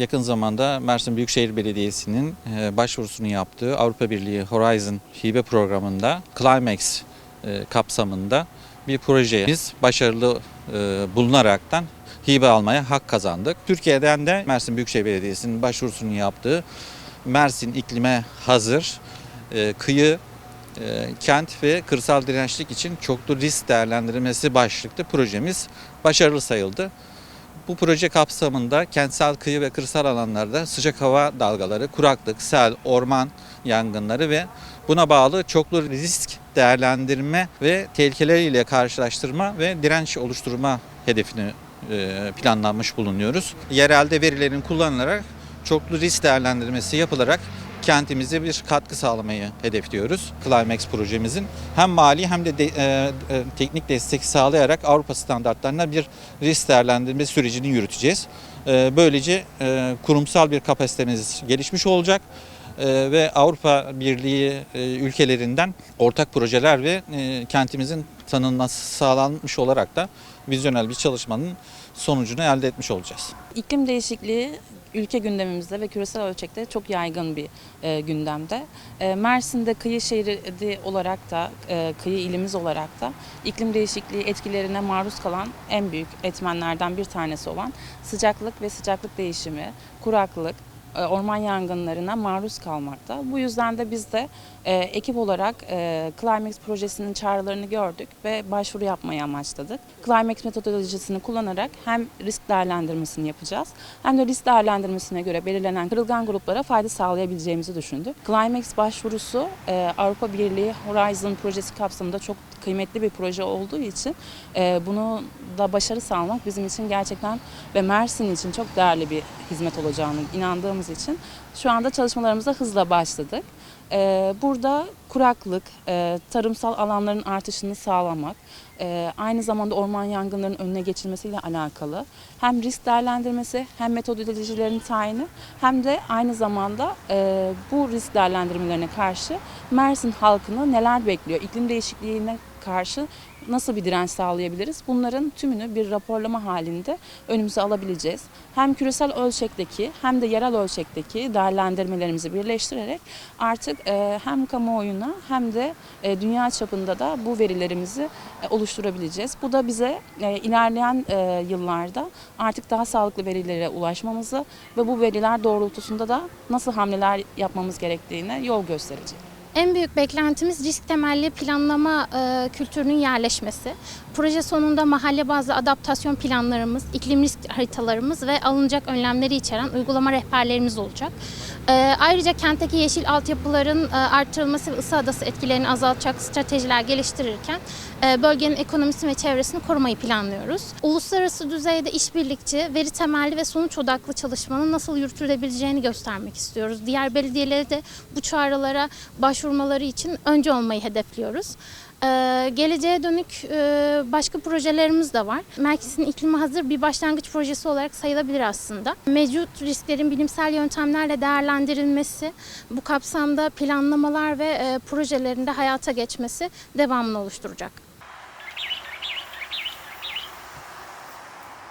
yakın zamanda Mersin Büyükşehir Belediyesi'nin e, başvurusunu yaptığı Avrupa Birliği Horizon hibe programında Climax e, kapsamında bir projemiz başarılı e, bulunaraktan hibe almaya hak kazandık. Türkiye'den de Mersin Büyükşehir Belediyesi'nin başvurusunu yaptığı Mersin iklime hazır kıyı kent ve kırsal dirençlik için çoklu risk değerlendirilmesi başlıklı projemiz başarılı sayıldı. Bu proje kapsamında kentsel kıyı ve kırsal alanlarda sıcak hava dalgaları, kuraklık, sel, orman yangınları ve buna bağlı çoklu risk değerlendirme ve tehlikeleriyle karşılaştırma ve direnç oluşturma hedefini e, planlanmış bulunuyoruz. Yerelde verilerin kullanılarak çoklu risk değerlendirmesi yapılarak kentimize bir katkı sağlamayı hedefliyoruz Climax projemizin. Hem mali hem de, de- e, e, teknik destek sağlayarak Avrupa standartlarına bir risk değerlendirme sürecini yürüteceğiz. E, böylece e, kurumsal bir kapasitemiz gelişmiş olacak e, ve Avrupa Birliği e, ülkelerinden ortak projeler ve e, kentimizin tanınması sağlanmış olarak da vizyonel bir çalışmanın sonucunu elde etmiş olacağız. İklim değişikliği ülke gündemimizde ve küresel ölçekte çok yaygın bir e, gündemde. E, Mersin'de kıyı şehri olarak da, e, kıyı ilimiz olarak da iklim değişikliği etkilerine maruz kalan en büyük etmenlerden bir tanesi olan sıcaklık ve sıcaklık değişimi, kuraklık, orman yangınlarına maruz kalmakta. Bu yüzden de biz de e, ekip olarak e, Climax projesinin çağrılarını gördük ve başvuru yapmayı amaçladık. Climax metodolojisini kullanarak hem risk değerlendirmesini yapacağız hem de risk değerlendirmesine göre belirlenen kırılgan gruplara fayda sağlayabileceğimizi düşündük. Climax başvurusu e, Avrupa Birliği Horizon projesi kapsamında çok kıymetli bir proje olduğu için e, bunu da başarı sağlamak bizim için gerçekten ve Mersin için çok değerli bir hizmet olacağını inandığımız için şu anda çalışmalarımıza hızla başladık. E, burada kuraklık, e, tarımsal alanların artışını sağlamak, e, aynı zamanda orman yangınlarının önüne geçilmesiyle alakalı. Hem risk değerlendirmesi hem metodolojilerin tayini hem de aynı zamanda e, bu risk değerlendirmelerine karşı Mersin halkını neler bekliyor, iklim değişikliğine karşı nasıl bir direnç sağlayabiliriz? Bunların tümünü bir raporlama halinde önümüze alabileceğiz. Hem küresel ölçekteki hem de yerel ölçekteki değerlendirmelerimizi birleştirerek artık e, hem kamuoyuna hem de e, dünya çapında da bu verilerimizi e, oluşturabileceğiz. Bu da bize ilerleyen yıllarda artık daha sağlıklı verilere ulaşmamızı ve bu veriler doğrultusunda da nasıl hamleler yapmamız gerektiğine yol gösterecek. En büyük beklentimiz risk temelli planlama e, kültürünün yerleşmesi. Proje sonunda mahalle bazlı adaptasyon planlarımız, iklim risk haritalarımız ve alınacak önlemleri içeren uygulama rehberlerimiz olacak. E, ayrıca kentteki yeşil altyapıların e, artırılması ve ısı adası etkilerini azaltacak stratejiler geliştirirken e, bölgenin ekonomisini ve çevresini korumayı planlıyoruz. Uluslararası düzeyde işbirlikçi, veri temelli ve sonuç odaklı çalışmanın nasıl yürütülebileceğini göstermek istiyoruz. Diğer belediyelere de bu çağrılara başvurmaları için önce olmayı hedefliyoruz. Ee, geleceğe dönük e, başka projelerimiz de var. Merkezin iklime hazır bir başlangıç projesi olarak sayılabilir aslında. Mevcut risklerin bilimsel yöntemlerle değerlendirilmesi, bu kapsamda planlamalar ve e, projelerinde hayata geçmesi devamını oluşturacak.